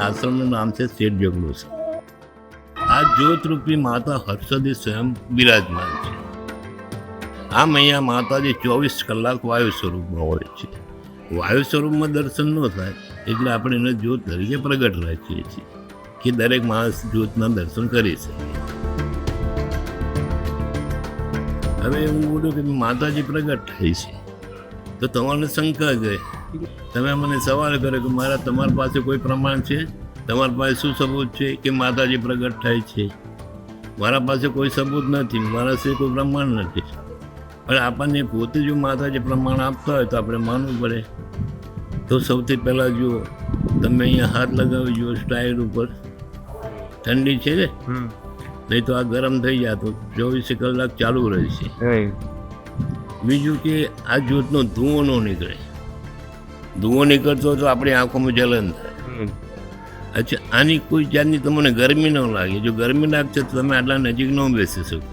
આશ્રમનું નામ છે શેઠ જગડું છે. આ જ્યોતરૂપી માતા હર્ષદી સ્વયં બિરાજમાન છે. આમ અહીંયા માતાજી ચોવીસ કલાક વાયુ સ્વરૂપમાં હોય છે. વાયુ સ્વરૂપમાં દર્શન ન થાય એટલે આપણે એને જ્યોત તરીકે પ્રગટ રાખીએ છીએ કે દરેક માણસ જ્યોતના દર્શન કરી શકે. હવે એવું બોલ્યું કે માતાજી પ્રગટ થઈ છે. તો તમારે શંકા ગઈ. તમે મને સવાલ કર્યો કે મારા તમારી પાસે કોઈ પ્રમાણ છે? તમારી પાસે શું સબૂત છે કે માતાજી પ્રગટ થાય છે? મારા પાસે કોઈ સબૂત નથી મારા સિવાય કોઈ પ્રમાણ નથી. પણ આપણને પોતે જો માતાજી પ્રમાણ આપતા હોય તો આપણે માનવું પડે. તો સૌથી પહેલાં જુઓ તમે અહીંયા હાથ લગાવી જુઓ સ્ટાઇલ ઉપર. ઠંડી છે ને? નહીં તો આ ગરમ થઈ જાય તો ચોવીસે કલાક ચાલુ રહેશે. બીજું કે આ જ્યોતનો ધુઓ ન નીકળે. ધુઓ નીકળતો હોય તો આપણી આંખોમાં જલન થાય. અચ્છા આની કોઈ જાતની તમને ગરમી ન લાગે. જો ગરમી લાગશે તો તમે આટલા નજીક ન બેસી શકો.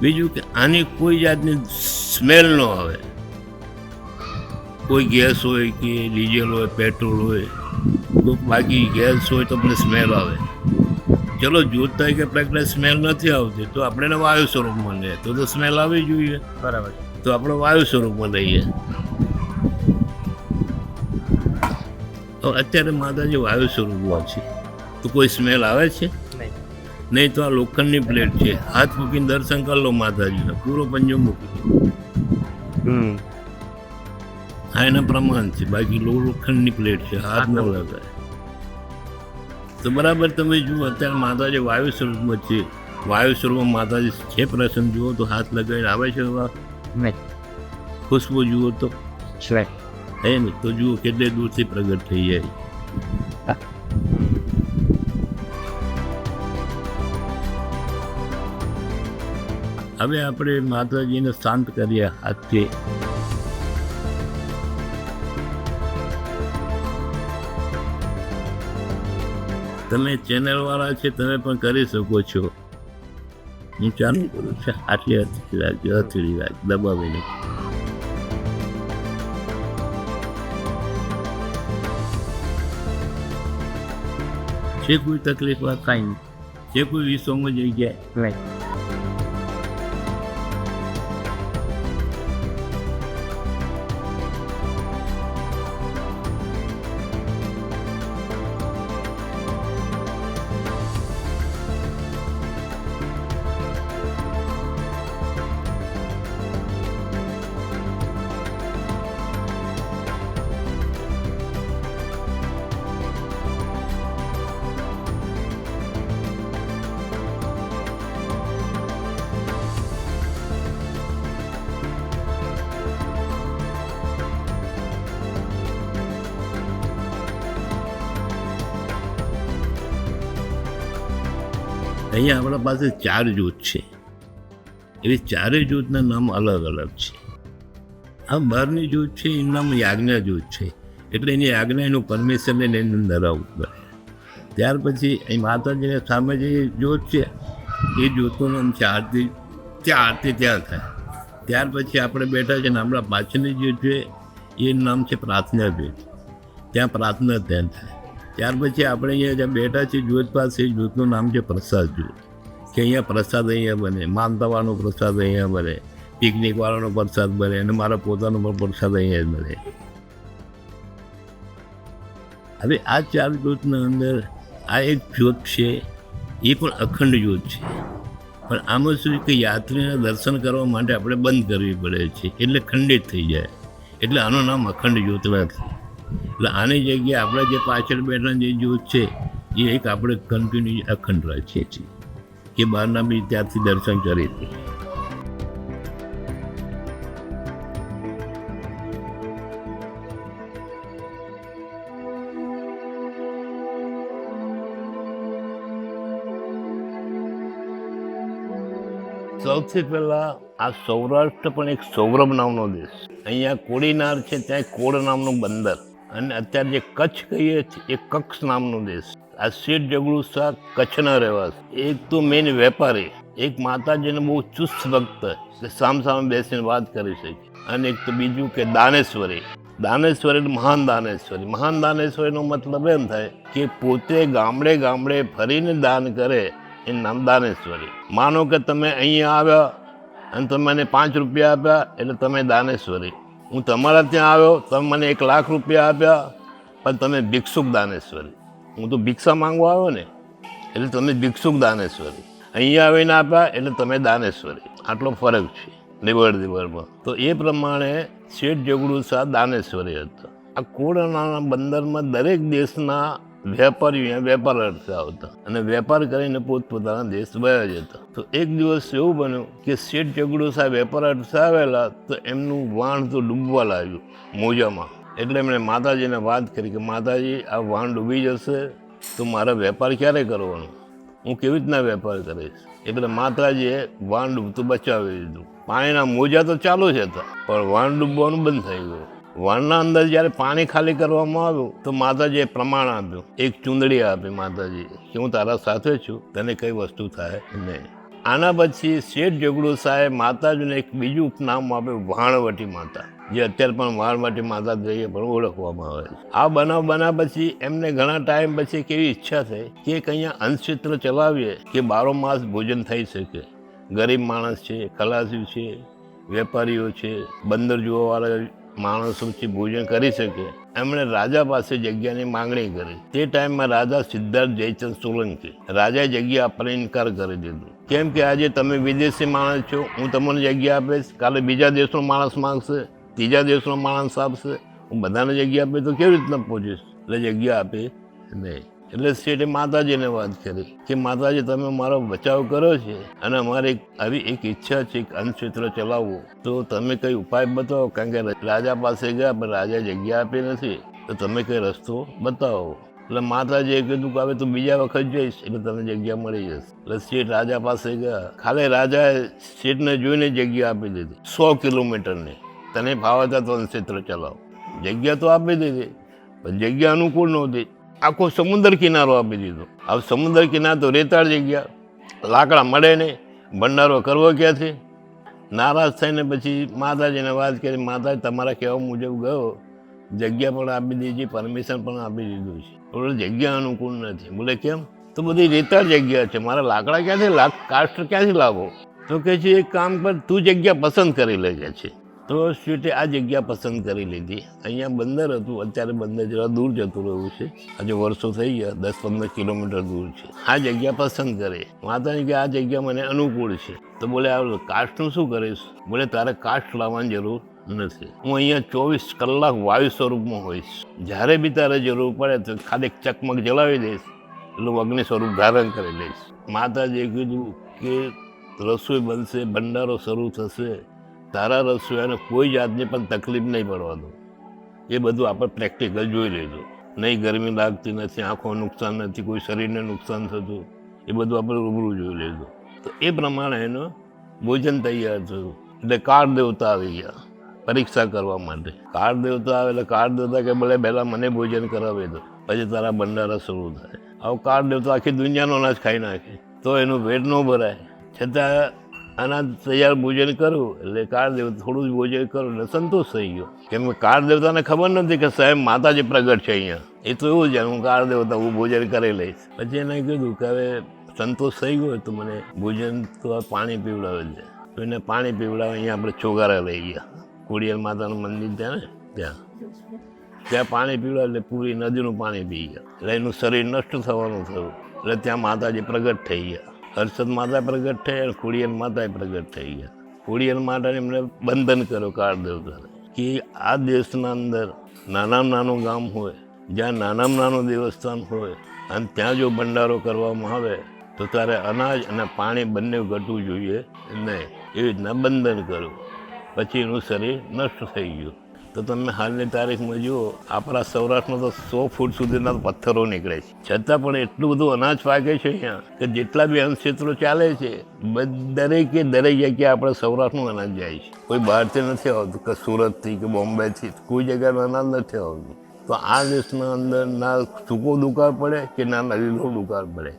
બીજું કે આની કોઈ જાતની સ્મેલ ન આવે. કોઈ ગેસ હોય કે ડીઝલ હોય પેટ્રોલ હોય તો બાકી ગેસ હોય તો આપણે સ્મેલ આવે. ચલો જોતા હોય કે પ્રજ્ઞા સ્મેલ નથી આવતી તો આપણે વાયુ સ્વરૂપમાં લઈએ. તો તો સ્મેલ આવવી જોઈએ. બરાબર. તો આપણે વાયુ સ્વરૂપમાં લઈએ. તો અત્યારે માતાજી વાયુ સ્વરૂપમાં છે. તો કોઈ સ્મેલ આવે છે? નહીં. તો આ લોખંડની પ્લેટ છે. હાથ મૂકીને દર્શન કરી લો માતાજીને. પૂરો પંજો મૂકી હા એના પ્રમાણ છે. બાકી લો લોખંડની પ્લેટ છે. હાથ ન લગાય. તો બરાબર તમે જુઓ અત્યારે માતાજી વાયુ સ્વરૂપમાં છે. વાયુ સ્વરૂપમાં માતાજી છે પ્રસંગ જુઓ તો હાથ લગાવીને આવે છે નહીં. ખુશ્બુ જુઓ તો. છે હે ને તો જુઓ કેટલે દૂરથી પ્રગટ થઈ જાય. હવે આપણે માતાજીને શાંત કરીએ હાથથી. તમે ચેનલવાળા છે, તમે પણ કરી શકો છો. હું ચાલુ કરું છું. આટલી હથેળી રાખજો હથેળી રાખ દબાવીને. છે કોઈ તકલીફ વાત કાંઈ નહીં. જે કોઈ વિશ્વમાં જાય નહીં અહીંયા આપણા પાસે ચાર જૂથ છે. એવી ચારેય જૂથના નામ અલગ અલગ છે. આ બહારની જૂથ છે, એનું નામ યાજ્ઞા જૂથ છે. એટલે એની આજ્ઞા એનું પરમિશન લઈને એની અંદર આવવું પડે ત્યાર પછી અહીં માતાજીને સામે જે જૂથ છે, એ જૂથનું નામ છે આરતી ત્યાં આરતી ત્યાં થાય. ત્યાર પછી આપણે બેઠા છે ને આપણા પાછળની જૂથ છે, એનું નામ છે પ્રાર્થના જૂથ. ત્યાં પ્રાર્થના ધ્યાન થાય. ત્યાર પછી આપણે અહીંયા જ્યાં બેઠા છીએ જ્યોત પાસે જ્યોતનું નામ છે પ્રસાદ જ્યોત કે અહીંયા પ્રસાદ અહીંયા બને માનતાવાનો પ્રસાદ અહીંયા બને, પિકનિકવાળાનો પ્રસાદ બને અને મારા પોતાનો પણ પ્રસાદ અહીંયા જ બને. હવે આ ચાર જ્યોતના અંદર આ એક જ્યોત છે, એ પણ અખંડ જ્યોત છે. પણ આમાં શું કે યાત્રીના દર્શન કરવા માટે આપણે બંધ કરવી પડે છે, એટલે ખંડિત થઈ જાય. એટલે આનું નામ અખંડ જ્યોત નથી. એટલે આની જગ્યાએ આપણે જે પાછળ બેઠા જે જૂથ છે, એ એક આપણે કન્ટિન્યુ અખંડ રાખીએ છીએ કે બહારના બી ત્યારથી દર્શન કરી હતી સૌથી પહેલા આ સૌરાષ્ટ્ર પણ એક સૌરભ નામનો દેશ અહીંયા કોડીનાર છે, ત્યાં કોડ નામનું બંદર. અને અત્યારે જે કચ્છ કહીએ છીએ, એ કક્ષ નામનો દેશ આ શેઠ જગડુ શાહ કચ્છના રહેવાસી. એક તો મેન વેપારી. એક માતાજીને બહુ ચુસ્ત ભક્ત કે સામ સામે બેસીને વાત કરી શકે. અને એક તો બીજું કે દાનેશ્વરી. દાનેશ્વરી મહાન દાનેશ્વરી. મહાન દાનેશ્વરીનો મતલબ એમ થાય કે પોતે ગામડે ગામડે ફરીને દાન કરે એ નામ દાનેશ્વરી. માનો કે તમે અહીંયા આવ્યા અને તમે મને પાંચ રૂપિયા આપ્યા, એટલે તમે દાનેશ્વરી. હું તમારા ત્યાં આવ્યો, તમે મને એક લાખ રૂપિયા આપ્યા, પણ તમે ભિક્ષુક દાનેશ્વરી. હું તો ભિક્ષા માંગવા આવ્યો ને, એટલે તમે ભિક્ષુક દાનેશ્વરી. અહીંયા આવીને આપ્યા એટલે તમે દાનેશ્વરી. આટલો ફરક છે, નિવડ દિવડમાં તો એ પ્રમાણે શેઠ જગડુ શાહ દાનેશ્વરી હતા. આ કોરોનાના બંદરમાં દરેક દેશના વેપારીઓ અહીંયા વેપાર અર્થે આવતા. અને વેપાર કરીને પોતપોતાના દેશ વયા જતા. તો એક દિવસ એવું બન્યું કે શેઠ ચગડો સાહેબ વેપાર અર્થે આવેલા તો એમનું વાણ તો ડૂબવા લાગ્યું મોજામાં. એટલે એમણે માતાજીને વાત કરી કે માતાજી, આ વાણ ડૂબી જશે તો મારે વેપાર ક્યારે કરવાનો? હું કેવી રીતના વેપાર કરીશ? એટલે માતાજીએ વાણ ડૂબતું બચાવી દીધું. પાણીના મોજા તો ચાલુ જ હતા, પણ વાણ ડૂબવાનું બંધ થઈ ગયું. વાણના અંદર જ્યારે પાણી ખાલી કરવામાં આવ્યું, તો માતાજીએ પ્રમાણ આપ્યું. એક ચૂંદડી આપી માતાજી કે હું તારા સાથે છું, તને કઈ વસ્તુ થાય નહીં. આના પછી શેઠ જગડુ સાહેબ માતાજીને એક બીજું ઉપનામ આપ્યું, વાણવટી માતા, જે અત્યારે પણ વાણવટી માતા તરીકે પણ ઓળખવામાં આવે છે. આ બનાવ બન્યા પછી એમને ઘણા ટાઈમ પછી એક એવી ઈચ્છા થઈ કે એક અહીંયા અંશચિત્ર ચલાવીએ, કે બારો માસ ભોજન થઈ શકે. ગરીબ માણસ છે, ખલાસી છે, વેપારીઓ છે, બંદર જોવાવાળા માણસો ભોજન કરી શકે. એમણે રાજા પાસે જગ્યાની માંગણી કરી. તે ટાઈમમાં રાજા સિદ્ધાર્થ જયચંદ સોલંકી રાજાએ જગ્યા આપવાનો ઇનકાર કરી દીધો. કેમ કે આજે તમે વિદેશી માણસ છો, હું તમને જગ્યા આપીશ. કાલે બીજા દેશનો માણસ માંગશે, ત્રીજા દેશનો માણસ આપશે. હું બધાને જગ્યા આપે તો કેવી રીતના પહોંચીશ? એટલે જગ્યા આપી નહીં. એટલે શેઠે માતાજીને વાત કરી કે, માતાજી, તમે મારો બચાવ કર્યો છે અને અમારી આવી એક ઈચ્છા છે કે અન્નક્ષેત્ર ચલાવવું. તો તમે કઈ ઉપાય બતાવો? કારણ કે રાજા પાસે ગયા, પણ રાજા જગ્યા આપી નથી. તો તમે કઈ રસ્તો બતાવો. એટલે માતાજીએ કીધું કે, હવે તું બીજા વખત જઈશ, એટલે તને જગ્યા મળી જશે. એટલે શેઠ રાજા પાસે ગયા. ખાલી રાજાએ શેઠને જોઈને જગ્યા આપી દીધી, સો કિલોમીટરની. તને ફાવે તો અન્નક્ષેત્ર ચલાવો. જગ્યા તો આપી દીધી, પણ જગ્યા અનુકૂળ નહોતી. આખો સમુદ્ર કિનારો આપી દીધો. હવે સમુદ્ર કિનારો તો રેતાળ જગ્યા લાકડા મળે નહીં. ભંડારો કરવો ક્યાંથી? નારાજ થઈને પછી માતાજીને વાત કરી. માતાજી, તમારા કહેવા મુજબ ગયો. જગ્યા પણ આપી દીધી, પરમિશન પણ આપી દીધું છે. બોલે, જગ્યા અનુકૂળ નથી. બોલે, કેમ? તો બધી રેતાળ જગ્યા છે. મારા લાકડા ક્યાંથી કાસ્ટ ક્યાંથી લાવો? તો કહે છે, એક કામ પર તું જગ્યા પસંદ કરી લે છે. તો સ્વીટે આ જગ્યા પસંદ કરી લીધી. અહીંયા બંદર હતું, અત્યારે બંદર જરા દૂર જતું રહ્યું છે. આજે વર્ષો થઈ ગયા, દસ પંદર કિલોમીટર દૂર છે. આ જગ્યા પસંદ કરે. માતાજી કે આ જગ્યા મને અનુકૂળ છે. તો બોલે, આ કાસ્ટનું શું કરીશ? બોલે, તારે કાસ્ટ લાવવાની જરૂર નથી. હું અહીંયા ચોવીસ કલાક વાયુ સ્વરૂપમાં હોઈશ. જ્યારે બી તારે જરૂર પડે તો ખાલી ચકમક જલાવી દઈશ. એટલું અગ્નિ સ્વરૂપ ધારણ કરી લઈશ. માતાજીએ કીધું કે રસોઈ બનશે, ભંડારો શરૂ થશે. તારા રસોઈયાને કોઈ જાતની પણ તકલીફ નહીં પડવાનું. એ બધું આપણે પ્રેક્ટિકલ જોઈ લીધું નહીં ગરમી લાગતી નથી આંખો નુકસાન નથી, કોઈ શરીરને નુકસાન થતું, એ બધું આપણે રૂબરૂ જોઈ લીધું તો એ પ્રમાણે એનું ભોજન તૈયાર થયું. એટલે કાળ દેવતા આવી ગયા પરીક્ષા કરવા માટે. કાળ દેવતા આવે એટલે કાળ દેવતા કે ભલે પહેલાં મને ભોજન કરાવી દો, પછી તારા ભંડારા શરૂ થાય. આવું કાળ દેવતા આખી દુનિયાનો અનાજ ખાઈ નાખે. તો એનું વેટ ન ભરાય. છતાં અનાજ તૈયાર ભોજન કરું, એટલે કાળ દેવતા થોડું જ ભોજન કરું એટલે સંતોષ થઈ ગયો. કેમ કે કાળ દેવતાને ખબર નથી કે સાહેબ માતાજી પ્રગટ છે અહીંયા. એ તો એવું છે, હું કાર દેવતા હું ભોજન કરી લઈશ. પછી એને કીધું કે હવે સંતોષ થઈ ગયો તો મને ભોજન તો પાણી પીવડાવે છે. તો એને પાણી પીવડાવે, અહીંયા આપણે ચોગારા લઈ ગયા. ખોડિયાર માતાનું મંદિર ત્યાં ને? ત્યાં. ત્યાં પાણી પીવડાવે એટલે પૂરી નદીનું પાણી પી ગયા. એટલે એનું શરીર નષ્ટ થવાનું થયું. એટલે ત્યાં માતાજી પ્રગટ થઈ ગયા. હર્ષદ માતા પ્રગટ થઈ અને ખોડિયાર માતા પ્રગટ થઈ ગયા. ખોડિયાર માતાને એમને બંધન કર્યો કાળ દેવતાને કે આ દેશના અંદર નાનામાં નાનું ગામ હોય, જ્યાં નાનામાં નાનું દેવસ્થાન હોય, અને ત્યાં જો ભંડારો કરવામાં આવે, તો તારે અનાજ અને પાણી બંને ઘટવું જોઈએ. નહીં એવી રીતના બંધન કર્યું. પછી એનું શરીર નષ્ટ થઈ ગયું. તો તમે હાલની તારીખમાં જુઓ. આપણા સૌરાષ્ટ્રમાં તો સો ફૂટ સુધીના પથ્થરો નીકળે છે. છતાં પણ એટલું બધું અનાજ પાકે છે અહીંયા કે જેટલા બી અંશક્ષેત્રો ચાલે છે દરેકે દરેક જગ્યાએ આપણે સૌરાષ્ટ્રનું અનાજ જાય છે. કોઈ બહારથી નથી આવતું કે સુરતથી કે બોમ્બેથી, કોઈ જગ્યાનું અનાજ નથી આવતું. તો આ દેશના અંદર ના સૂકો દુકાળ પડે કે ના નદીનો દુકાળ પડે?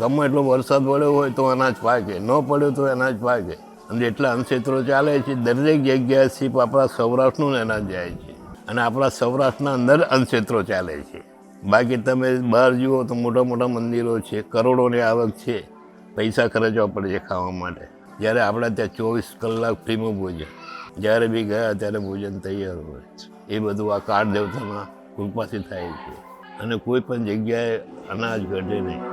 ગમે એટલો વરસાદ પડ્યો હોય તો અનાજ પાકે ન પડ્યો તો અનાજ પાકે અને જેટલા અંશેત્રો ચાલે છે, દરેક જગ્યાએ સીપ આપણા સૌરાષ્ટ્રનું એના જાય છે. અને આપણા સૌરાષ્ટ્રના અંદર અંશેત્રો ચાલે છે. બાકી તમે બહાર જુઓ તો મોટા મોટા મંદિરો છે, કરોડોની આવક છે, પૈસા ખર્ચવા પડે છે ખાવા માટે. જ્યારે આપણે ત્યાં ચોવીસ કલાક ફ્રીમાં ભોજન, જ્યારે બી ગયા ત્યારે ભોજન તૈયાર હોય એ બધું આ કાળ દેવતાના કૃપાથી થાય છે. અને કોઈ પણ જગ્યાએ અનાજ ઘટે નહીં.